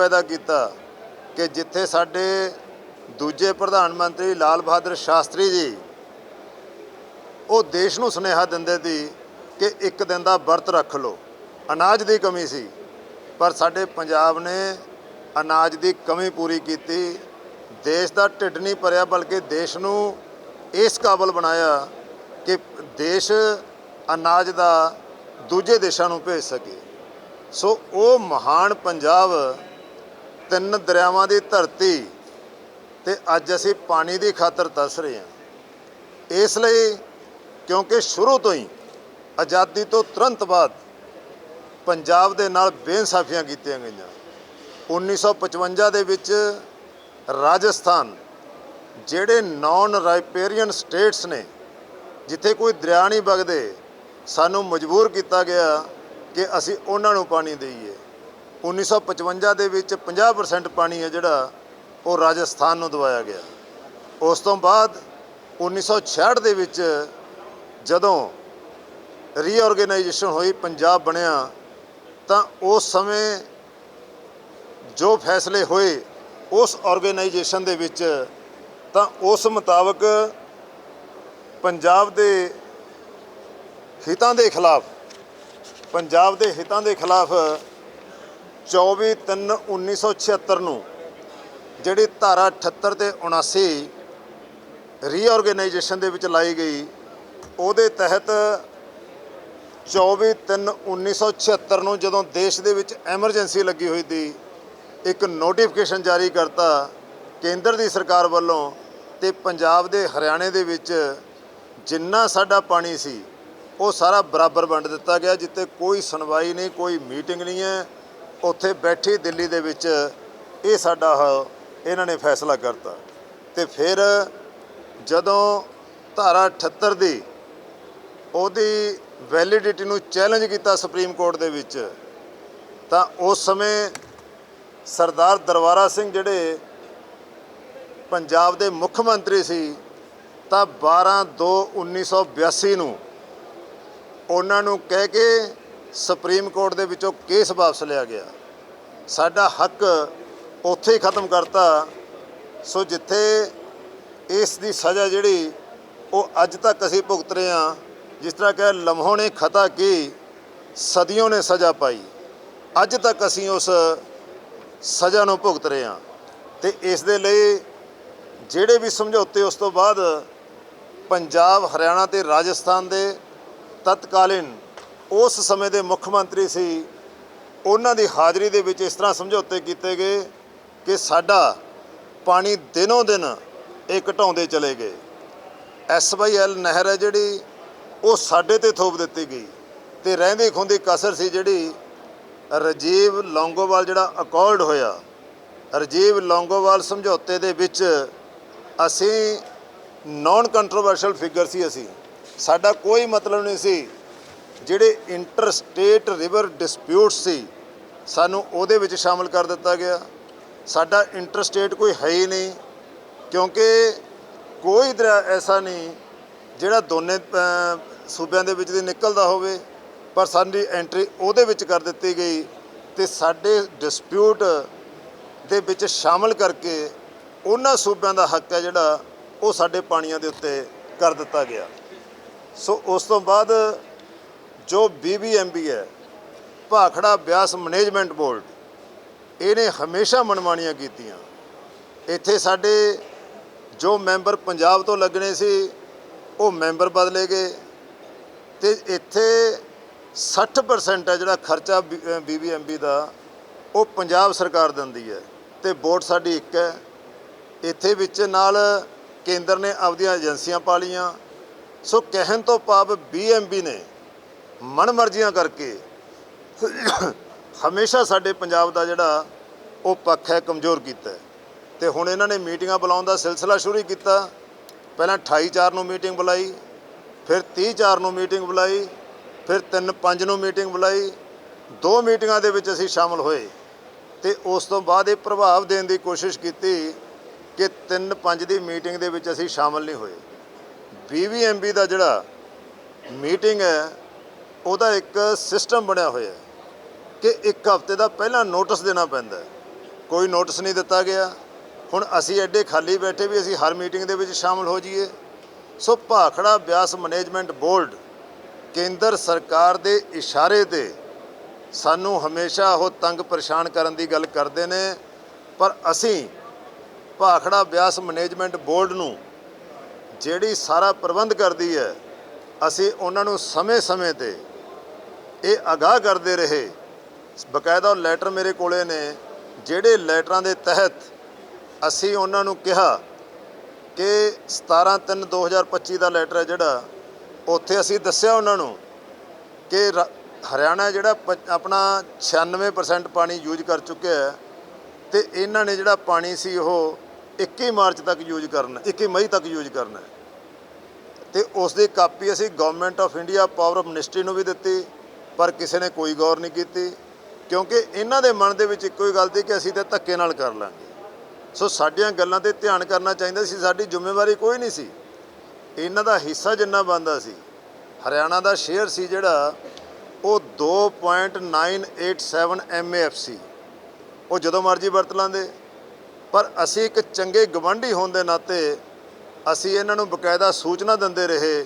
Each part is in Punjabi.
ਪੈਦਾ ਕੀਤਾ ਕਿ ਜਿੱਥੇ ਸਾਡੇ ਦੂਜੇ ਪ੍ਰਧਾਨ ਮੰਤਰੀ ਲਾਲ ਬਹਾਦਰ ਸ਼ਾਸਤਰੀ ਜੀ, ਉਹ ਦੇਸ਼ ਨੂੰ ਸੁਨੇਹਾ ਦਿੰਦੇ ਸੀ ਕਿ ਇੱਕ ਦਿਨ ਦਾ ਵਰਤ ਰੱਖ ਲਓ। ਅਨਾਜ ਦੀ ਕਮੀ ਸੀ, ਪਰ ਸਾਡੇ ਪੰਜਾਬ ਨੇ ਅਨਾਜ ਦੀ ਕਮੀ ਪੂਰੀ ਕੀਤੀ। ਦੇਸ਼ ਦਾ ਢਿੱਡ ਨਹੀਂ ਭਰਿਆ, ਬਲਕਿ ਦੇਸ਼ ਨੂੰ ਇਸ ਕਾਬਲ ਬਣਾਇਆ ਕਿ ਦੇਸ਼ ਅਨਾਜ ਦਾ ਦੂਜੇ ਦੇਸ਼ਾਂ ਨੂੰ ਭੇਜ ਸਕੇ। ਸੋ ਉਹ ਮਹਾਨ ਪੰਜਾਬ ਤਿੰਨ ਦਰਿਆਵਾਂ ਦੀ ਧਰਤੀ ਤੇ ਅੱਜ ਅਸੀਂ ਪਾਣੀ ਦੀ ਖਾਤਰ ਤਰਸ ਰਹੇ ਹਾਂ। ਇਸ ਲਈ ਕਿਉਂਕਿ ਸ਼ੁਰੂ ਤੋਂ ਹੀ ਆਜ਼ਾਦੀ ਤੋਂ ਤੁਰੰਤ ਬਾਅਦ ਪੰਜਾਬ ਦੇ ਨਾਲ ਬੇਇਨਸਾਫੀਆਂ ਕੀਤੀਆਂ ਗਈਆਂ। 1955 ਦੇ ਵਿੱਚ ਰਾਜਸਥਾਨ, ਜਿਹੜੇ ਨਾਨ ਰਾਈਪੇਰੀਅਨ ਸਟੇਟਸ ਨੇ, ਜਿੱਥੇ ਕੋਈ ਦਰਿਆ ਨਹੀਂ ਵਗਦੇ, ਸਾਨੂੰ ਮਜਬੂਰ ਕੀਤਾ ਗਿਆ ਕਿ ਅਸੀਂ ਉਹਨਾਂ ਨੂੰ ਪਾਣੀ ਦੇਈਏ। 1955 ਦੇ ਵਿੱਚ 50% ਪਾਣੀ ਹੈ ਜਿਹੜਾ ਉਹ ਰਾਜਸਥਾਨ ਨੂੰ ਦਵਾਇਆ ਗਿਆ। ਉਸ ਤੋਂ ਬਾਅਦ 1966 ਦੇ ਵਿੱਚ ਜਦੋਂ ਰੀਆਰਗੇਨਾਈਜੇਸ਼ਨ ਹੋਈ, ਪੰਜਾਬ ਬਣਿਆ, ਤਾਂ ਉਸ ਸਮੇਂ ਜੋ ਫੈਸਲੇ ਹੋਏ ਉਸ ਆਰਗੇਨਾਈਜੇਸ਼ਨ ਦੇ ਵਿੱਚ, ਤਾਂ ਉਸ ਮੁਤਾਬਕ ਪੰਜਾਬ ਦੇ ਹਿੱਤਾਂ ਦੇ ਖਿਲਾਫ, ਪੰਜਾਬ ਦੇ ਹਿੱਤਾਂ ਦੇ ਖਿਲਾਫ 24 3 1976 ਨੂੰ, ਜਿਹੜੀ ਧਾਰਾ 78 ਤੇ 79 ਰੀਆਰਗੇਨਾਈਜੇਸ਼ਨ ਦੇ ਵਿੱਚ ਲਾਈ ਗਈ, ਉਹਦੇ ਤਹਿਤ 24 3 1976 ਨੂੰ ਜਦੋਂ ਦੇਸ਼ ਦੇ ਵਿੱਚ ਐਮਰਜੈਂਸੀ ਲੱਗੀ ਹੋਈ ਸੀ ਇੱਕ ਨੋਟੀਫਿਕੇਸ਼ਨ ਜਾਰੀ ਕਰਤਾ ਕੇਂਦਰ ਦੀ ਸਰਕਾਰ ਵੱਲੋਂ ਤੇ ਪੰਜਾਬ ਦੇ ਹਰਿਆਣੇ ਦੇ ਵਿੱਚ ਜਿੰਨਾ ਸਾਡਾ ਪਾਣੀ ਸੀ, ਉਹ ਸਾਰਾ ਬਰਾਬਰ ਵੰਡ ਦਿੱਤਾ ਗਿਆ ਜਿੱਤੇ ਕੋਈ ਸੁਣਵਾਈ ਨਹੀਂ, ਕੋਈ ਮੀਟਿੰਗ ਨਹੀਂ ਹੈ। ਉੱਥੇ ਬੈਠੀ ਦਿੱਲੀ ਦੇ ਵਿੱਚ ਇਹ ਸਾਡਾ ਇਹਨਾਂ ਨੇ ਫੈਸਲਾ ਕਰਤਾ। ਤੇ ਫਿਰ ਜਦੋਂ ਧਾਰਾ 78 ਦੀ ਉਹਦੀ ਵੈਲਿਡਿਟੀ ਨੂੰ ਚੈਲੰਜ ਕੀਤਾ ਸੁਪਰੀਮ ਕੋਰਟ ਦੇ ਵਿੱਚ, ਤਾਂ ਉਸ ਸਮੇਂ ਸਰਦਾਰ ਦਰਬਾਰਾ ਸਿੰਘ ਜਿਹੜੇ ਪੰਜਾਬ ਦੇ ਮੁੱਖ ਮੰਤਰੀ ਸੀ, ਤਾਂ 12 2 1982 ਨੂੰ ਉਹਨਾਂ ਨੂੰ ਕਹਿ ਕੇ ਸੁਪਰੀਮ ਕੋਰਟ ਦੇ ਵਿੱਚੋਂ ਕੇਸ ਵਾਪਸ ਲਿਆ ਗਿਆ। ਸਾਡਾ ਹੱਕ ਉੱਥੇ ਹੀ ਖਤਮ ਕਰਤਾ। ਸੋ ਜਿੱਥੇ ਇਸ ਦੀ ਸਜ਼ਾ ਜਿਹੜੀ, ਉਹ ਅੱਜ ਤੱਕ ਅਸੀਂ ਭੁਗਤ ਰਹੇ ਹਾਂ। ਜਿਸ ਤਰ੍ਹਾਂ ਕਿ ਲਮਹੋਂ ਨੇ ਖਤਾ ਕੀ, ਸਦੀਆਂ ਨੇ ਸਜ਼ਾ ਪਾਈ। ਅੱਜ ਤੱਕ ਅਸੀਂ ਉਸ ਸਜ਼ਾ ਨੂੰ ਭੁਗਤ ਰਹੇ ਹਾਂ। ਤੇ ਇਸ ਦੇ ਲਈ ਜਿਹੜੇ ਵੀ ਸਮਝੌਤੇ ਉਸ ਤੋਂ ਬਾਅਦ, ਪੰਜਾਬ, ਹਰਿਆਣਾ ਤੇ ਰਾਜਸਥਾਨ ਦੇ ਤਤਕਾਲੀਨ ਉਸ ਸਮੇਂ ਦੇ ਮੁੱਖ ਮੰਤਰੀ ਸੀ, ਉਹਨਾਂ ਦੀ ਹਾਜ਼ਰੀ ਦੇ ਵਿੱਚ ਇਸ ਤਰ੍ਹਾਂ ਸਮਝੌਤੇ ਕੀਤੇ ਗਏ ਕਿ ਸਾਡਾ ਪਾਣੀ ਦਿਨੋਂ ਦਿਨ ਇਹ ਘਟਾਉਂਦੇ ਚਲੇ ਗਏ। ਐਸਵਾਈਐਲ ਨਹਿਰ ਹੈ ਜਿਹੜੀ, ਉਹ ਸਾਡੇ ਤੇ ਥੋਪ ਦਿੱਤੀ ਗਈ ਤੇ ਰਹਿੰਦੀ ਖੁੰਦੀ ਕਸਰ ਸੀ ਜਿਹੜੀ ਰਜੀਵ ਲੌਂਗੋਵਾਲ ਜਿਹੜਾ ਅਕੋਰਡ ਹੋਇਆ। ਰਜੀਵ ਲੌਂਗੋਵਾਲ ਸਮਝੌਤੇ ਦੇ ਵਿੱਚ ਅਸੀਂ ਨਾਨ ਕੰਟਰੋਵਰਸ਼ਲ ਫਿਗਰ ਸੀ ਅਸੀਂ। ਸਾਡਾ ਕੋਈ ਮਤਲਬ ਨਹੀਂ ਸੀ ਜਿਹੜੇ ਇੰਟਰ ਸਟੇਟ ਰਿਵਰ ਡਿਸਪਿਊਟ ਸੀ, ਸਾਨੂੰ ਉਹਦੇ ਵਿੱਚ ਸ਼ਾਮਲ ਕਰ ਦਿੱਤਾ ਗਿਆ। ਸਾਡਾ ਇੰਟਰ ਸਟੇਟ ਕੋਈ ਹੈ ਹੀ ਨਹੀਂ, ਕਿਉਂਕਿ ਕੋਈ ਦਰਿਆ ਐਸਾ ਨਹੀਂ ਜਿਹੜਾ ਦੋਨੇ ਸੂਬਿਆਂ ਦੇ ਵਿੱਚ ਦੀ ਨਿਕਲਦਾ ਹੋਵੇ, ਪਰ ਸਾਡੀ ਐਂਟਰੀ ਉਹਦੇ ਵਿੱਚ ਕਰ ਦਿੱਤੀ ਗਈ ਤੇ ਸਾਡੇ ਡਿਸਪਿਊਟ ਦੇ ਵਿੱਚ ਸ਼ਾਮਲ ਕਰਕੇ ਉਹਨਾਂ ਸੂਬਿਆਂ ਦਾ ਹੱਕ ਹੈ ਜਿਹੜਾ ਉਹ ਸਾਡੇ ਪਾਣੀਆਂ ਦੇ ਉੱਤੇ ਕਰ ਦਿੱਤਾ ਗਿਆ। ਸੋ ਉਸ ਤੋਂ ਬਾਅਦ ਜੋ ਬੀਬੀਐਮਬੀ ਹੈ, ਭਾਖੜਾ ਬਿਆਸ ਮੈਨੇਜਮੈਂਟ ਬੋਰਡ, ਇਹਨੇ ਹਮੇਸ਼ਾ ਮਨਮਾਨੀਆਂ ਕੀਤੀਆਂ। ਇੱਥੇ ਸਾਡੇ ਜੋ ਮੈਂਬਰ ਪੰਜਾਬ ਤੋਂ ਲੱਗਣੇ ਸੀ, ਉਹ ਮੈਂਬਰ ਬਦਲੇ ਗਏ ਤੇ ਇੱਥੇ 60% ਹੈ ਜਿਹੜਾ ਖਰਚਾ ਬੀਬੀਐਮਬੀ ਦਾ, ਉਹ ਪੰਜਾਬ ਸਰਕਾਰ ਦਿੰਦੀ ਹੈ ਤੇ ਬੋਰਡ ਸਾਡੀ ਇੱਕ ਹੈ। ਇੱਥੇ ਵਿੱਚ ਨਾਲ ਕੇਂਦਰ ਨੇ ਆਪਦੀਆਂ ਏਜੰਸੀਆਂ ਪਾ ਲਈਆਂ। ਸੋ ਕਹਿਣ ਤੋਂ ਭਾਵ ਬੀਐਮਬੀ ਨੇ ਮਨਮਰਜ਼ੀਆਂ ਕਰਕੇ ਹਮੇਸ਼ਾ ਸਾਡੇ ਪੰਜਾਬ ਦਾ ਜਿਹੜਾ ਉਹ ਪੱਖ ਹੈ ਕਮਜ਼ੋਰ ਕੀਤਾ ਹੈ। ਤੇ ਹੁਣ ਇਹਨਾਂ ਨੇ ਮੀਟਿੰਗਾਂ ਬੁਲਾਉਣ ਦਾ ਸਿਲਸਿਲਾ ਸ਼ੁਰੂ ਕੀਤਾ। ਪਹਿਲਾਂ 28 4 ਨੂੰ ਮੀਟਿੰਗ ਬੁਲਾਈ, ਫਿਰ 30 4 ਨੂੰ ਮੀਟਿੰਗ ਬੁਲਾਈ, ਫਿਰ 3 5 ਨੂੰ ਮੀਟਿੰਗ ਬੁਲਾਈ। ਦੋ ਮੀਟਿੰਗਾਂ ਦੇ ਵਿੱਚ ਅਸੀਂ ਸ਼ਾਮਲ ਹੋਏ ਤੇ ਉਸ ਤੋਂ ਬਾਅਦ ਇਹ ਪ੍ਰਭਾਵ ਦੇਣ ਦੀ ਕੋਸ਼ਿਸ਼ ਕੀਤੀ ਕਿ 3 5 ਦੀ ਮੀਟਿੰਗ ਦੇ ਵਿੱਚ ਅਸੀਂ ਸ਼ਾਮਲ ਨਹੀਂ ਹੋਏ। ਬੀਵੀਐਮਬੀ ਦਾ ਜਿਹੜਾ ਮੀਟਿੰਗ ਹੈ ਉਹਦਾ ਇੱਕ ਸਿਸਟਮ ਬਣਿਆ ਹੋਇਆ ਕਿ ਇੱਕ ਹਫ਼ਤੇ ਦਾ ਪਹਿਲਾਂ ਨੋਟਿਸ ਦੇਣਾ ਪੈਂਦਾ ਕੋਈ ਨੋਟਿਸ ਨਹੀਂ ਦਿੱਤਾ ਗਿਆ। ਹੁਣ ਅਸੀਂ ਐਡੇ ਖਾਲੀ ਬੈਠੇ ਵੀ ਅਸੀਂ ਹਰ ਮੀਟਿੰਗ ਦੇ ਵਿੱਚ ਸ਼ਾਮਲ ਹੋ ਜਾਈਏ। So Bhakra Beas management board ਕੇਂਦਰ ਸਰਕਾਰ ਦੇ ਇਸ਼ਾਰੇ ਤੇ ਸਾਨੂੰ ਹਮੇਸ਼ਾ ਉਹ ਤੰਗ ਪਰੇਸ਼ਾਨ ਕਰਨ ਦੀ ਗੱਲ ਕਰਦੇ ਨੇ। ਪਰ ਅਸੀਂ ਭਾਖੜਾ ਬਿਆਸ ਮੈਨੇਜਮੈਂਟ ਬੋਰਡ ਨੂੰ ਜਿਹੜੀ ਸਾਰਾ ਪ੍ਰਬੰਧ ਕਰਦੀ ਹੈ, ਅਸੀਂ ਉਹਨਾਂ ਨੂੰ ਸਮੇਂ-ਸਮੇਂ ਤੇ ਇਹ ਅਗਾਹ ਕਰਦੇ ਰਹੇ ਬਕਾਇਦਾ ਲੈਟਰ ਮੇਰੇ ਕੋਲੇ ਨੇ, ਜਿਹੜੇ ਲੈਟਰਾਂ ਦੇ ਤਹਿਤ ਅਸੀਂ ਉਹਨਾਂ ਨੂੰ ਕਿਹਾ ਕਿ 17/3/2025 ਦਾ ਲੈਟਰ ਹੈ ਜਿਹੜਾ, ਉੱਥੇ ਅਸੀਂ ਦੱਸਿਆ ਉਹਨਾਂ ਨੂੰ ਕਿ ਰ- ਹਰਿਆਣਾ ਜਿਹੜਾ ਪ- ਆਪਣਾ 96% ਪਾਣੀ ਯੂਜ਼ ਕਰ ਚੁੱਕਿਆ ਹੈ ਤੇ ਇਹਨਾਂ ਨੇ ਜਿਹੜਾ ਪਾਣੀ ਸੀ ਉਹ 21 ਮਾਰਚ ਤੱਕ ਯੂਜ਼ ਕਰਨਾ 21 ਮਈ ਤੱਕ ਯੂਜ਼ ਕਰਨਾ ਹੈ। ਤੇ ਉਸ ਦੀ ਕਾਪੀ ਅਸੀਂ government of India power of ministry ਨੂੰ ਵੀ ਦਿੱਤੀ ਪਰ ਕਿਸੇ ਨੇ ਕੋਈ ਗੌਰ ਨਹੀਂ ਕੀਤੀ, ਕਿਉਂਕਿ ਇਹਨਾਂ ਦੇ ਮਨ ਦੇ ਵਿੱਚ ਇੱਕੋ ਹੀ ਗੱਲ ਸੀ ਕਿ ਅਸੀਂ ਤਾਂ ਧੱਕੇ ਨਾਲ ਕਰ ਲਾਂਗੇ। ਸੋ ਸਾਡੀਆਂ ਗੱਲਾਂ ਤੇ ਧਿਆਨ ਕਰਨਾ ਚਾਹੀਦਾ ਸੀ, ਸਾਡੀ ਜ਼ਿੰਮੇਵਾਰੀ ਕੋਈ ਨਹੀਂ ਸੀ। ਇਹਨਾਂ ਦਾ ਹਿੱਸਾ ਜਿੰਨਾ ਬੰਦਾ ਸੀ, ਹਰਿਆਣਾ ਦਾ ਸ਼ੇਅਰ ਸੀ ਜਿਹੜਾ, ਉਹ 2.987 MAF ਸੀ। ਉਹ ਜਦੋਂ ਮਰਜ਼ੀ ਵਰਤ ਲਾਂਦੇ, ਪਰ ਅਸੀਂ ਇੱਕ ਚੰਗੇ ਗਵੰਡੀ ਹੋਣ ਦੇ ਨਾਤੇ ਅਸੀਂ ਇਹਨਾਂ ਨੂੰ ਬਕਾਇਦਾ ਸੂਚਨਾ ਦਿੰਦੇ ਰਹੇ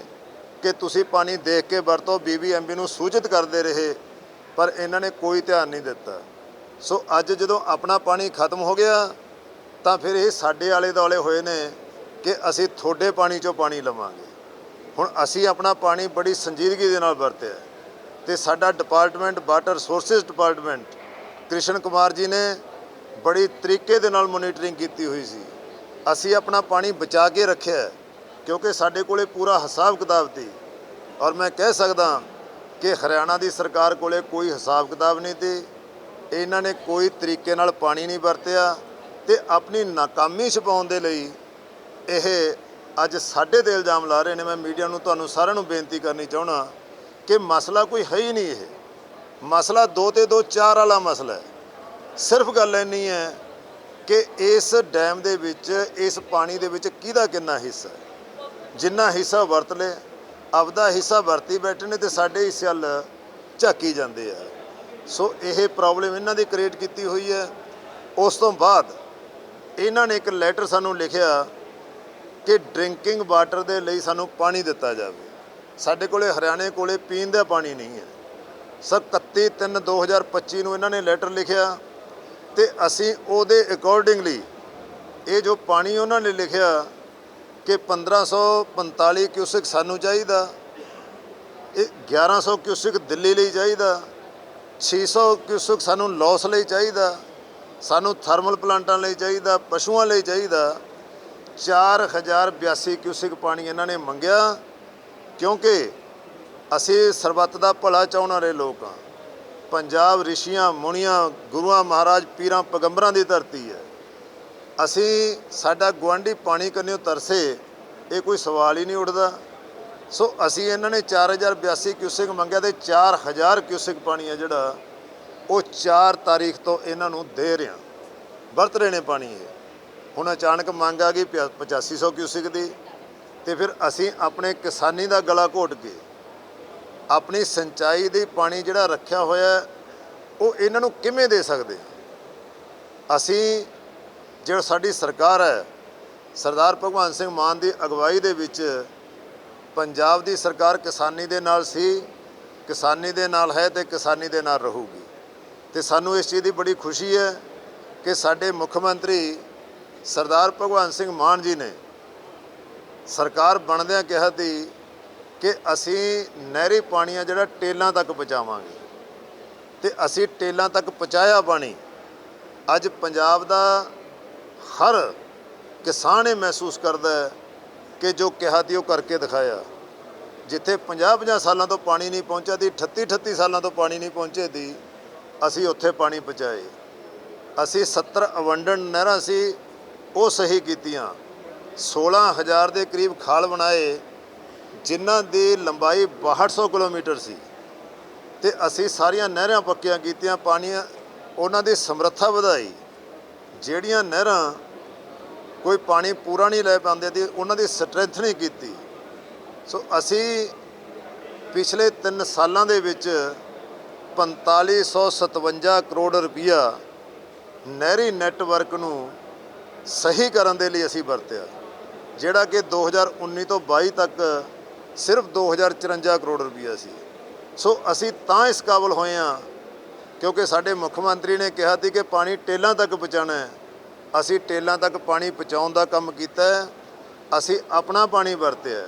ਕਿ ਤੁਸੀਂ ਪਾਣੀ ਦੇਖ ਕੇ ਵਰਤੋ ਬੀਬੀਐਮਬੀ ਨੂੰ ਸੂਚਿਤ ਕਰਦੇ ਰਹੇ, ਪਰ ਇਹਨਾਂ ਨੇ ਕੋਈ ਧਿਆਨ ਨਹੀਂ ਦਿੱਤਾ। ਸੋ ਅੱਜ ਜਦੋਂ ਆਪਣਾ ਪਾਣੀ ਖਤਮ ਹੋ ਗਿਆ, ਤਾਂ ਫਿਰ ਇਹ ਸਾਡੇ ਆਲੇ ਦੁਆਲੇ ਹੋਏ ਨੇ ਕਿ ਅਸੀਂ ਤੁਹਾਡੇ ਪਾਣੀ ਚੋਂ ਪਾਣੀ ਲਵਾਂਗੇ। ਹੁਣ ਅਸੀਂ ਆਪਣਾ ਪਾਣੀ ਬੜੀ ਸੰਜੀਦਗੀ ਦੇ ਨਾਲ ਵਰਤਿਆ ਤੇ ਸਾਡਾ department, water resources department, Krishan Kumar ji ਨੇ ਬੜੀ ਤਰੀਕੇ ਦੇ ਨਾਲ ਮੋਨੀਟਰਿੰਗ ਕੀਤੀ ਹੋਈ ਸੀ। ਅਸੀਂ ਆਪਣਾ ਪਾਣੀ ਬਚਾ ਕੇ ਰੱਖਿਆ ਕਿਉਂਕਿ ਸਾਡੇ ਕੋਲੇ ਪੂਰਾ ਹਿਸਾਬ ਕਿਤਾਬ ਸੀ। ਔਰ ਮੈਂ ਕਹਿ ਸਕਦਾ ਕਿ ਹਰਿਆਣਾ ਦੀ ਸਰਕਾਰ ਕੋਲੇ ਕੋਈ ਹਿਸਾਬ ਕਿਤਾਬ ਨਹੀਂ ਸੀ। ਇਹਨਾਂ ਨੇ ਕੋਈ ਤਰੀਕੇ ਨਾਲ ਪਾਣੀ ਨਹੀਂ ਵਰਤਿਆ ਤੇ ਆਪਣੀ ਨਾਕਾਮੀ ਛਪਾਉਣ ਦੇ ਲਈ ਇਹ ਅੱਜ ਸਾਡੇ ਤੇ ਇਲਜ਼ਾਮ ਲਾ ਰਹੇ ਨੇ। ਮੈਂ ਮੀਡੀਆ ਨੂੰ ਤੁਹਾਨੂੰ ਸਾਰਿਆਂ ਨੂੰ ਬੇਨਤੀ ਕਰਨੀ ਚਾਹਣਾ ਕਿ ਮਸਲਾ ਕੋਈ ਹੈ ਹੀ ਨਹੀਂ ਇਹ। ਮਸਲਾ ਦੋ ਤੇ ਦੋ ਚਾਰ ਵਾਲਾ ਮਸਲਾ ਹੈ। ਸਿਰਫ ਗੱਲ ਇੰਨੀ ਹੈ ਕਿ ਇਸ ਡੈਮ ਦੇ ਵਿੱਚ, ਇਸ ਪਾਣੀ ਦੇ ਵਿੱਚ ਕਿਹਦਾ ਕਿੰਨਾ ਹਿੱਸਾ ਹੈ? ਜਿੰਨਾ ਹਿੱਸਾ ਵਰਤ ਲੇ ਆਪਦਾ ਹਿੱਸਾ ਵਰਤੀ ਬੈਠੇ ਨੇ ਤੇ ਸਾਡੇ ਹਿੱਸੇ ਵੱਲ ਝਾਕੀ ਜਾਂਦੇ ਆ। ਸੋ ਇਹ ਪ੍ਰੋਬਲਮ ਇਹਨਾਂ ਦੀ ਕ੍ਰੀਏਟ ਕੀਤੀ ਹੋਈ ਹੈ। ਉਸ ਤੋਂ ਬਾਅਦ ਇਹਨਾਂ ਨੇ ਇੱਕ ਲੈਟਰ ਸਾਨੂੰ ਲਿਖਿਆ ਕਿ ਡਰਿੰਕਿੰਗ ਵਾਟਰ ਦੇ ਲਈ ਸਾਨੂੰ ਪਾਣੀ ਦਿੱਤਾ ਜਾਵੇ। ਸਾਡੇ ਕੋਲੇ ਹਰਿਆਣੇ ਕੋਲੇ ਪੀਣ ਦਾ ਪਾਣੀ ਨਹੀਂ ਹੈ। ਸਰ 31 3 2025 ਨੂੰ ਇਹਨਾਂ ਨੇ ਲੈਟਰ ਲਿਖਿਆ ਤੇ ਅਸੀਂ ਉਹਦੇ ਅਕੋਰਡਿੰਗਲੀ ਇਹ ਜੋ ਪਾਣੀ ਉਹਨਾਂ ਨੇ ਲਿਖਿਆ ਕਿ 1545 ਕਿਊਸਿਕ ਸਾਨੂੰ ਚਾਹੀਦਾ, ਇਹ 1100 ਕਿਊਸਿਕ ਦਿੱਲੀ ਲਈ ਚਾਹੀਦਾ 600 ਕਿਊਸਿਕ ਸਾਨੂੰ ਲਾਸ ਲਈ ਚਾਹੀਦਾ, ਸਾਨੂੰ ਥਰਮਲ ਪਲਾਂਟਾਂ ਲਈ ਚਾਹੀਦਾ, ਪਸ਼ੂਆਂ ਲਈ ਚਾਹੀਦਾ 4082 ਕਿਊਸਿਕ ਪਾਣੀ ਇਹਨਾਂ ਨੇ ਮੰਗਿਆ, ਕਿਉਂਕਿ ਅਸੀਂ ਸਰਬੱਤ ਦਾ ਭਲਾ ਚਾਹੁਣ ਵਾਲੇ ਲੋਕ ਹਾਂ। ਪੰਜਾਬ, ਰਿਸ਼ੀਆਂ, ਮੁਨੀਆਂ, ਗੁਰੂਆਂ, ਮਹਾਰਾਜ, ਪੀਰਾਂ, ਪੈਗੰਬਰਾਂ ਦੀ ਧਰਤੀ ਹੈ। ਅਸੀਂ ਸਾਡਾ ਗੁਆਂਢੀ ਪਾਣੀ ਕੰਨਿਓ ਤਰਸੇ, ਇਹ ਕੋਈ ਸਵਾਲ ਹੀ ਨਹੀਂ ਉੱਠਦਾ। ਸੋ ਅਸੀਂ ਇਹਨਾਂ ਨੇ 4082 ਕਿਊਸਿਕ ਮੰਗਿਆ ਤੇ 4000 ਕਿਊਸਿਕ ਪਾਣੀ ਆ ਜਿਹੜਾ, ਉਹ 4 ਤਾਰੀਖ ਤੋਂ ਇਹਨਾਂ ਨੂੰ ਦੇ ਰਿਆਂ ਵਰਤ ਰਹੇ ਨੇ ਪਾਣੀ ਇਹ। ਹੁਣ ਅਚਾਨਕ ਮੰਗ ਆ ਗਈ ਪਿਆ- 8500 ਕਿਊਸਿਕ ਦੀ, ਤੇ ਫਿਰ ਅਸੀਂ ਆਪਣੇ ਕਿਸਾਨੀ ਦਾ ਗਲਾ ਘੋਟ ਕੇ, ਆਪਣੀ ਸਿੰਚਾਈ ਦੇ ਪਾਣੀ ਜਿਹੜਾ ਰੱਖਿਆ ਹੋਇਆ, ਉਹ ਇਹਨਾਂ ਨੂੰ ਕਿਵੇਂ ਦੇ ਸਕਦੇ ਅਸੀਂ ਜਿਹੜਾ ਸਾਡੀ ਸਰਕਾਰ ਹੈ, ਸਰਦਾਰ ਭਗਵੰਤ ਸਿੰਘ ਮਾਨ ਦੀ ਅਗਵਾਈ ਦੇ ਵਿੱਚ ਪੰਜਾਬ ਦੀ ਸਰਕਾਰ ਕਿਸਾਨੀ ਦੇ ਨਾਲ ਸੀ, ਕਿਸਾਨੀ ਦੇ ਨਾਲ ਹੈ ਤੇ ਕਿਸਾਨੀ ਦੇ ਨਾਲ ਰਹੂਗੀ। ਤੇ ਸਾਨੂੰ ਇਸ ਚੀਜ਼ ਦੀ ਬੜੀ ਖੁਸ਼ੀ ਹੈ ਕਿ ਸਾਡੇ ਮੁੱਖ ਮੰਤਰੀ ਸਰਦਾਰ ਭਗਵੰਤ ਸਿੰਘ ਮਾਨ ਜੀ ਨੇ ਸਰਕਾਰ ਬਣਦਿਆਂ ਕਿਹਾ ਸੀ ਕਿ ਅਸੀਂ ਨਹਿਰੀ ਪਾਣੀ ਆ ਜਿਹੜਾ ਟੇਲਾਂ ਤੱਕ ਪਹੁੰਚਾਵਾਂਗੇ। ਤੇ ਅਸੀਂ ਟੇਲਾਂ ਤੱਕ ਪਹੁੰਚਾਇਆ ਪਾਣੀ ਅੱਜ ਪੰਜਾਬ ਦਾ ਹਰ ਕਿਸਾਨ ਇਹ ਮਹਿਸੂਸ ਕਰਦਾ ਹੈ ਕਿ ਜੋ ਕਿਹਾ ਤੀ ਉਹ ਕਰਕੇ ਦਿਖਾਇਆ। ਜਿੱਥੇ 50-50 ਸਾਲਾਂ ਤੋਂ ਪਾਣੀ ਨਹੀਂ ਪਹੁੰਚਿਆ ਦੀ 38-38 ਸਾਲਾਂ ਤੋਂ ਪਾਣੀ ਨਹੀਂ ਪਹੁੰਚੇ ਦੀ ਅਸੀਂ ਉੱਥੇ ਪਾਣੀ ਪਹੁੰਚਾਏ। ਅਸੀਂ 70 ਅਵੰਡਨ ਨਹਿਰਾਂ ਸੀ, ਉਹ ਸਹੀ ਕੀਤੀਆਂ। 16000 ਦੇ ਕਰੀਬ ਖਾਲ ਬਣਾਏ, ਜਿਨ੍ਹਾਂ ਦੀ ਲੰਬਾਈ 6200 ਕਿਲੋਮੀਟਰ ਸੀ। ਤੇ ਅਸੀਂ ਸਾਰੀਆਂ ਨਹਿਰਾਂ ਪੱਕੀਆਂ ਕੀਤੀਆਂ ਪਾਣੀ ਉਹਨਾਂ ਦੀ ਸਮਰੱਥਾ ਵਧਾਈ। ਜਿਹੜੀਆਂ ਨਹਿਰਾਂ ਕੋਈ ਪਾਣੀ ਪੂਰਾ ਨਹੀਂ ਲੈ ਪਾਉਂਦੇ ਤੇ ਉਹਨਾਂ ਦੀ ਸਟਰੈਂਥ ਨਹੀਂ ਕੀਤੀ। ਸੋ ਅਸੀਂ ਪਿਛਲੇ 3 ਸਾਲਾਂ ਦੇ ਵਿੱਚ 4557 ਕਰੋੜ ਰੁਪਈਆ ਨਹਿਰੀ ਨੈਟਵਰਕ ਨੂੰ ਸਹੀ ਕਰਨ ਦੇ ਲਈ ਅਸੀਂ ਵਰਤਿਆ, ਜਿਹੜਾ ਕਿ 2019 ਤੋਂ 22 ਤੱਕ ਸਿਰਫ 2054 ਕਰੋੜ ਰੁਪਈਆ ਸੀ। ਸੋ ਅਸੀਂ ਤਾਂ ਇਸ ਕਾਬਲ ਹੋਏ ਹਾਂ ਕਿਉਂਕਿ ਸਾਡੇ ਮੁੱਖ ਮੰਤਰੀ ਨੇ ਕਿਹਾ ਸੀ ਕਿ ਪਾਣੀ ਟੇਲਾਂ ਤੱਕ ਪਹੁੰਚਾਉਣਾ ਹੈ। ਅਸੀਂ ਟੇਲਾਂ ਤੱਕ ਪਾਣੀ ਪਹੁੰਚਾਉਣ ਦਾ ਕੰਮ ਕੀਤਾ ਹੈ। ਅਸੀਂ ਆਪਣਾ ਪਾਣੀ ਵਰਤਿਆ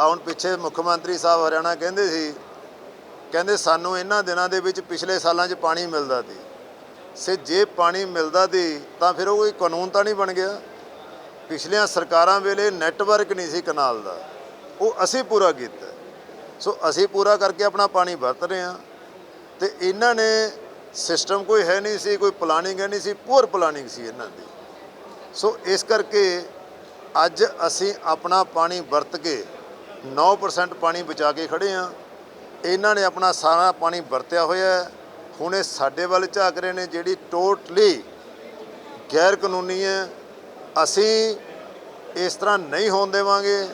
ਆ ਹੁਣ ਪਿੱਛੇ ਮੁੱਖ ਮੰਤਰੀ ਸਾਹਿਬ ਹਰਿਆਣਾ ਕਹਿੰਦੇ ਸੀ, ਕਹਿੰਦੇ ਸਾਨੂੰ ਇਹਨਾਂ ਦਿਨਾਂ ਦੇ ਵਿੱਚ ਪਿਛਲੇ ਸਾਲਾਂ 'ਚ ਪਾਣੀ ਮਿਲਦਾ ਸੀ। ਸੇ ਜੇ ਪਾਣੀ ਮਿਲਦਾ ਸੀ, ਤਾਂ ਫਿਰ ਉਹ ਕੋਈ ਕਾਨੂੰਨ ਤਾਂ ਨਹੀਂ ਬਣ ਗਿਆ। ਪਿਛਲੀਆਂ ਸਰਕਾਰਾਂ ਵੇਲੇ ਨੈਟਵਰਕ ਨਹੀਂ ਸੀ ਕਨਾਲ ਦਾ। ਉਹ ਅਸੀਂ ਪੂਰਾ ਕੀਤਾ ਸੋ ਅਸੀਂ ਪੂਰਾ ਕਰਕੇ ਆਪਣਾ ਪਾਣੀ ਵਰਤ ਰਹੇ ਹਾਂ। ਤੇ ਇਹਨਾਂ ਨੇ ਸਿਸਟਮ ਕੋਈ ਹੈ ਨਹੀਂ ਸੀ, ਕੋਈ ਪਲਾਨਿੰਗ ਹੈ ਨਹੀਂ ਸੀ ਪੂਰ ਪਲਾਨਿੰਗ ਸੀ ਇਹਨਾਂ ਦੀ। ਸੋ ਇਸ ਕਰਕੇ ਅੱਜ ਅਸੀਂ ਆਪਣਾ ਪਾਣੀ ਵਰਤ ਕੇ 9% ਪਾਣੀ ਬਚਾ ਕੇ ਖੜੇ ਹਾਂ। ਇਹਨਾਂ ਨੇ ਆਪਣਾ ਸਾਰਾ ਪਾਣੀ ਵਰਤਿਆ ਹੋਇਆ ਹੁਣ ਇਹ ਸਾਡੇ ਵੱਲ ਝਾਕ ਰਹੇ ਨੇ, ਜਿਹੜੀ ਟੋਟਲੀ ਗੈਰ ਕਾਨੂੰਨੀ ਹੈ। ਅਸੀਂ ਇਸ ਤਰ੍ਹਾਂ ਨਹੀਂ ਹੋਣ ਦੇਵਾਂਗੇ।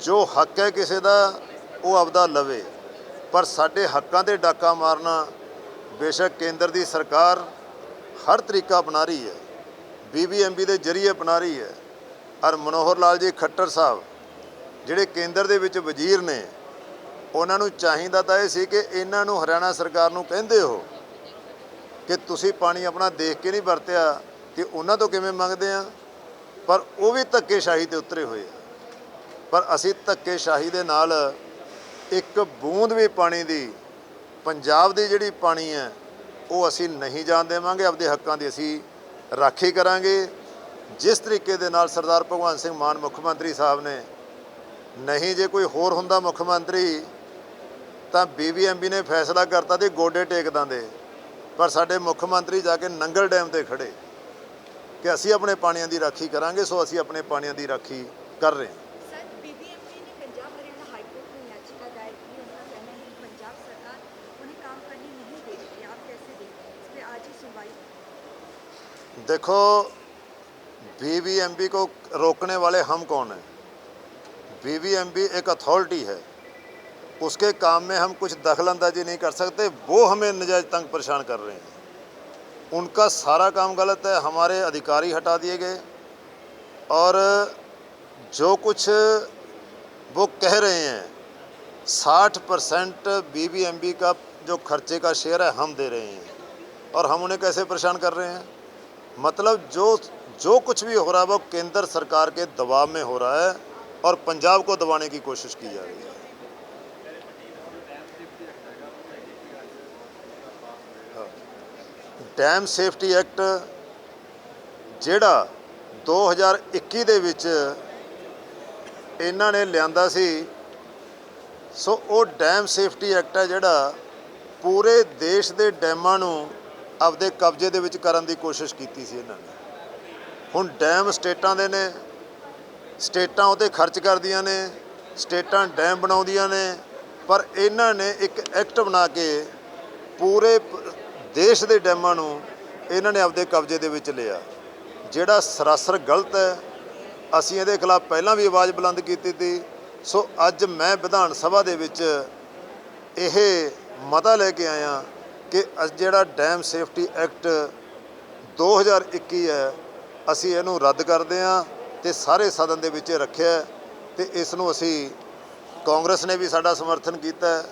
ਜੋ ਹੱਕ ਹੈ ਕਿਸੇ ਦਾ, ਉਹ ਆਪਦਾ ਲਵੇ। ਪਰ ਸਾਡੇ ਹੱਕਾਂ ਤੇ ਡਾਕਾ ਮਾਰਨਾ ਬੇਸ਼ੱਕ ਕੇਂਦਰ ਦੀ ਸਰਕਾਰ ਹਰ ਤਰੀਕਾ ਅਪਣਾ ਰਹੀ ਹੈ ਬੀਬੀਐਮਬੀ ਦੇ ਜ਼ਰੀਏ ਅਪਣਾ ਰਹੀ ਹੈ। ਔਰ ਮਨੋਹਰ ਲਾਲ ਜੀ ਖੱਟਰ ਸਾਹਿਬ, ਜਿਹੜੇ ਕੇਂਦਰ ਦੇ ਵਿੱਚ ਵਜ਼ੀਰ ਨੇ, ਉਹਨਾਂ ਨੂੰ ਚਾਹੀਦਾ ਤਾਂ ਇਹ ਸੀ ਕਿ ਇਹਨਾਂ ਨੂੰ ਹਰਿਆਣਾ ਸਰਕਾਰ ਨੂੰ ਕਹਿੰਦੇ ਹੋ ਕਿ ਤੁਸੀਂ ਪਾਣੀ ਆਪਣਾ ਦੇਖ ਕੇ ਨਹੀਂ ਵਰਤਿਆ ਤੇ ਉਹਨਾਂ ਤੋਂ ਕਿਵੇਂ ਮੰਗਦੇ ਆ। ਪਰ ਉਹ ਵੀ ਧੱਕੇਸ਼ਾਹੀ ਤੇ ਉਤਰੇ ਹੋਏ ਆ। ਪਰ ਅਸੀਂ ਧੱਕੇਸ਼ਾਹੀ ਦੇ ਨਾਲ ਇੱਕ ਬੂੰਦ ਵੀ ਪਾਣੀ ਦੀ, ਪੰਜਾਬ ਦੀ ਜਿਹੜੀ ਪਾਣੀ ਹੈ, ਉਹ ਅਸੀਂ ਨਹੀਂ ਜਾਣ ਦੇਵਾਂਗੇ। ਆਪਦੇ ਹੱਕਾਂ ਦੀ ਅਸੀਂ ਰਾਖੀ ਕਰਾਂਗੇ। ਜਿਸ ਤਰੀਕੇ ਦੇ ਨਾਲ ਸਰਦਾਰ ਭਗਵੰਤ ਸਿੰਘ ਮਾਨ ਮੁੱਖ ਮੰਤਰੀ ਸਾਹਿਬ ਨੇ ਨਹੀਂ ਜੇ ਕੋਈ ਹੋਰ ਹੁੰਦਾ ਮੁੱਖ ਮੰਤਰੀ, ਤਾਂ ਬੀਬੀਐਮਬੀ ਨੇ ਫੈਸਲਾ ਕਰਤਾ ਤੇ ਗੋਡੇ ਟੇਕ ਦਿੰਦੇ। ਪਰ ਸਾਡੇ ਮੁੱਖ ਮੰਤਰੀ ਜਾ ਕੇ ਨੰਗਲ ਡੈਮ ਤੇ ਖੜੇ ਕਿ ਅਸੀਂ ਆਪਣੇ ਪਾਣੀਆਂ ਦੀ ਰਾਖੀ ਕਰਾਂਗੇ, ਸੋ ਅਸੀਂ ਆਪਣੇ ਪਾਣੀਆਂ ਦੀ ਰਾਖੀ ਕਰ ਰਹੇ ਹਾਂ। देखो बीबीएमबी को रोकने वाले हम कौन हैं? बीबीएमबी एक अथॉरिटी है। उसके काम में हम कुछ दखलंदाजी नहीं कर सकते, वो हमें नजायज तंग परेशान कर रहे हैं। उनका सारा काम गलत है, हमारे अधिकारी हटा दिए गए। और जो कुछ वो कह रहे हैं, साठ परसेंट बी का जो खर्चे का शेयर है, हम दे रहे हैं। और हम उन्हें कैसे परेशान कर रहे हैं? मतलब जो जो कुछ भी हो रहा है वो केंद्र सरकार के दबाव में हो रहा है और पंजाब को दबाने की कोशिश की जा रही है हाँ। ਡੈਮ ਸੇਫਟੀ ਐਕਟ ਜਿਹੜਾ 2021 ਦੇ ਵਿੱਚ ਇਹਨਾਂ ਨੇ ਲਿਆਂਦਾ ਸੀ ਸੋ ਉਹ ਡੈਮ ਸੇਫਟੀ ਐਕਟ ਹੈ ਜਿਹੜਾ ਪੂਰੇ ਦੇਸ਼ ਦੇ ਡੈਮਾਂ ਨੂੰ ਆਪਦੇ ਕਬਜ਼ੇ ਦੇ ਵਿੱਚ ਕਰਨ ਦੀ ਕੋਸ਼ਿਸ਼ ਕੀਤੀ ਸੀ ਇਹਨਾਂ ਨੇ। ਹੁਣ ਡੈਮ ਸਟੇਟਾਂ ਦੇ ਨੇ, ਸਟੇਟਾਂ ਉਹਤੇ ਖਰਚ ਕਰਦੀਆਂ ਨੇ, ਸਟੇਟਾਂ ਡੈਮ ਬਣਾਉਂਦੀਆਂ ਨੇ, ਪਰ ਇਹਨਾਂ ਨੇ ਇੱਕ ਐਕਟ ਬਣਾ ਕੇ ਪੂਰੇ ਦੇਸ਼ ਦੇ ਡੈਮਾਂ ਨੂੰ ਇਹਨਾਂ ਨੇ ਆਪਦੇ ਕਬਜ਼ੇ ਦੇ ਵਿੱਚ ਲਿਆ। ਜਿਹੜਾ ਸਰਾਸਰ ਗਲਤ ਹੈ, ਅਸੀਂ ਇਹਦੇ ਖਿਲਾਫ ਪਹਿਲਾਂ ਵੀ ਆਵਾਜ਼ ਬੁਲੰਦ ਕੀਤੀ ਸੀ। ਸੋ ਅੱਜ ਮੈਂ ਵਿਧਾਨ ਸਭਾ ਦੇ ਵਿੱਚ ਇਹ ਮਤਾ ਲੈ ਕੇ ਆਇਆ ਕਿ ਅ- ਜਿਹੜਾ ਡੈਮ ਸੇਫਟੀ ਐਕਟ 2021 ਹੈ, ਅਸੀਂ ਇਹਨੂੰ ਰੱਦ ਕਰਦੇ ਹਾਂ ਤੇ ਸਾਰੇ ਸਦਨ ਦੇ ਵਿੱਚ ਇਹ ਰੱਖਿਆ ਹੈ ਤੇ ਇਸ ਨੂੰ ਅਸੀਂ ਕਾਂਗਰਸ ਨੇ ਵੀ ਸਾਡਾ ਸਮਰਥਨ ਕੀਤਾ ਹੈ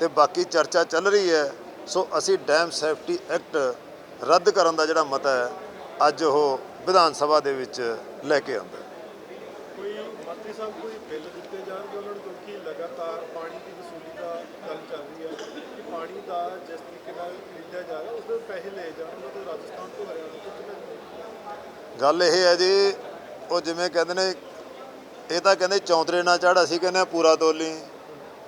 ਤੇ ਬਾਕੀ ਚਰਚਾ ਚੱਲ ਰਹੀ ਹੈ। ਸੋ ਅਸੀਂ ਡੈਮ ਸੇਫਟੀ ਐਕਟ ਰੱਦ ਕਰਨ ਦਾ ਜਿਹੜਾ ਮਤਾ ਹੈ, ਅੱਜ ਉਹ ਵਿਧਾਨ ਸਭਾ ਦੇ ਵਿੱਚ ਲੈ ਕੇ ਆਉਂਦਾ ਕੋਈ ਮੰਤਰੀ ਸਾਹਿਬ, ਕੋਈ ਬਿੱਲ ਦਿੱਤੇ ਜਾਣਗੇ ਉਹਨਾਂ ਨੂੰ ਕਿਉਂਕਿ ਲਗਾਤਾਰ ਪਾਣੀ ਦੀ ਵਸੂਲੀ ਦਾ ਗੱਲ ਚੱਲ ਰਹੀ ਹੈ। ਪਾਣੀ ਦਾ ਜਿਸ ਤਰੀਕੇ ਨਾਲ ਖਰੀਦਿਆ ਜਾ ਰਿਹਾ ਉਸ ਦੇ ਪੈਸੇ ਲਏ ਜਾਣ, ਉਹਨਾਂ ਰਾਜਸਥਾਨ ਤੋਂ ਹਰਿਆਣਾ ਗੱਲ ਇਹ ਹੈ ਜੀ, ਉਹ ਜਿਵੇਂ ਕਹਿੰਦੇ ਨੇ, ਇਹ ਤਾਂ ਕਹਿੰਦੇ ਚੌਂਤਰੇ ਨਾਲ ਚੜ੍ਹ ਅਸੀਂ ਕਹਿੰਦੇ ਹਾਂ ਪੂਰਾ ਤੋਲੀ।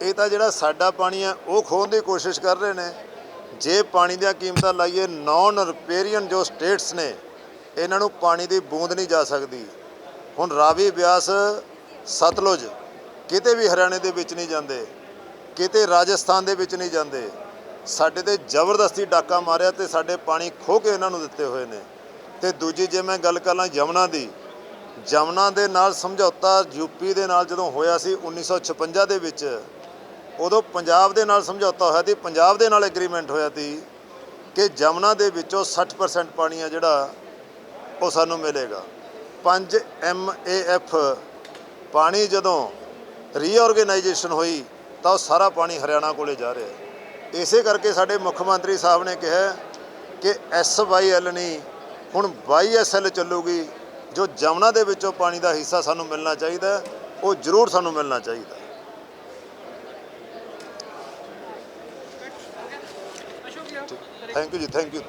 ਇਹ ਤਾਂ ਜਿਹੜਾ ਸਾਡਾ ਪਾਣੀ ਆ, ਉਹ ਖੋਹਣ ਦੀ ਕੋਸ਼ਿਸ਼ ਕਰ ਰਹੇ ਨੇ। ਜੇ ਪਾਣੀ ਦੀਆਂ ਕੀਮਤਾਂ ਲਾਈਏ ਨਾਨ ਰਿਪੇਰੀਅਨ ਜੋ ਸਟੇਟਸ ਨੇ, ਇਹਨਾਂ ਨੂੰ ਪਾਣੀ ਦੀ ਬੂੰਦ ਨਹੀਂ ਜਾ ਸਕਦੀ। ਹੁਣ ਰਾਵੀ ਬਿਆਸ, ਸਤਲੁਜ, ਕਿਤੇ ਵੀ ਹਰਿਆਣੇ ਦੇ ਵਿੱਚ ਨਹੀਂ ਜਾਂਦੇ। ਕਿਤੇ ਰਾਜਸਥਾਨ ਦੇ ਵਿੱਚ ਨਹੀਂ ਜਾਂਦੇ। ਸਾਡੇ ਤੇ ਜ਼ਬਰਦਸਤੀ ਡਾਕਾ ਮਾਰਿਆ ਤੇ ਸਾਡੇ ਪਾਣੀ ਖੋਹ ਕੇ ਇਹਨਾਂ ਨੂੰ ਦਿੱਤੇ ਹੋਏ ਨੇ। ਤੇ ਦੂਜੀ, ਜੇ ਮੈਂ ਗੱਲ ਕਰਾਂ ਯਮਨਾ ਦੀ, ਯਮਨਾ ਦੇ ਨਾਲ ਸਮਝੌਤਾ ਯੂਪੀ ਦੇ ਨਾਲ ਜਦੋਂ ਹੋਇਆ ਸੀ 1956 ਦੇ ਵਿੱਚ, ਉਦੋਂ ਪੰਜਾਬ ਦੇ ਨਾਲ ਸਮਝੌਤਾ ਹੋਇਆ ਸੀ, ਪੰਜਾਬ ਦੇ ਨਾਲ ਐਗਰੀਮੈਂਟ ਹੋਇਆ ਸੀ ਕਿ ਜਮਨਾ ਦੇ ਵਿੱਚੋਂ 60% ਪਾਣੀ ਆ ਜਿਹੜਾ, ਉਹ ਸਾਨੂੰ ਮਿਲੇਗਾ। 5 ਐਫ ਪਾਣੀ ਜਦੋਂ ਰੀਆਰਗੇਨਾਈਜੇਸ਼ਨ ਹੋਈ ਤਾਂ ਉਹ ਸਾਰਾ ਪਾਣੀ ਹਰਿਆਣਾ ਕੋਲੇ ਜਾ ਰਿਹਾ ਹੈ। ਇਸੇ ਕਰਕੇ ਸਾਡੇ ਮੁੱਖ ਮੰਤਰੀ ਸਾਹਿਬ ਨੇ ਕਿਹਾ ਕਿ ਐਸਵਾਈਐਲ ਨਹੀਂ ਹੁਣ ਵਾਈਐਸਐਲ ਚੱਲੂਗੀ ਜੋ ਜਮਨਾ ਦੇ ਵਿੱਚੋਂ ਪਾਣੀ ਦਾ ਹਿੱਸਾ ਸਾਨੂੰ ਮਿਲਣਾ ਚਾਹੀਦਾ ਉਹ ਜ਼ਰੂਰ ਸਾਨੂੰ ਮਿਲਣਾ ਚਾਹੀਦਾ। ਥੈਂਕ ਯੂ ਜੀ ਥੈਂਕ ਯੂ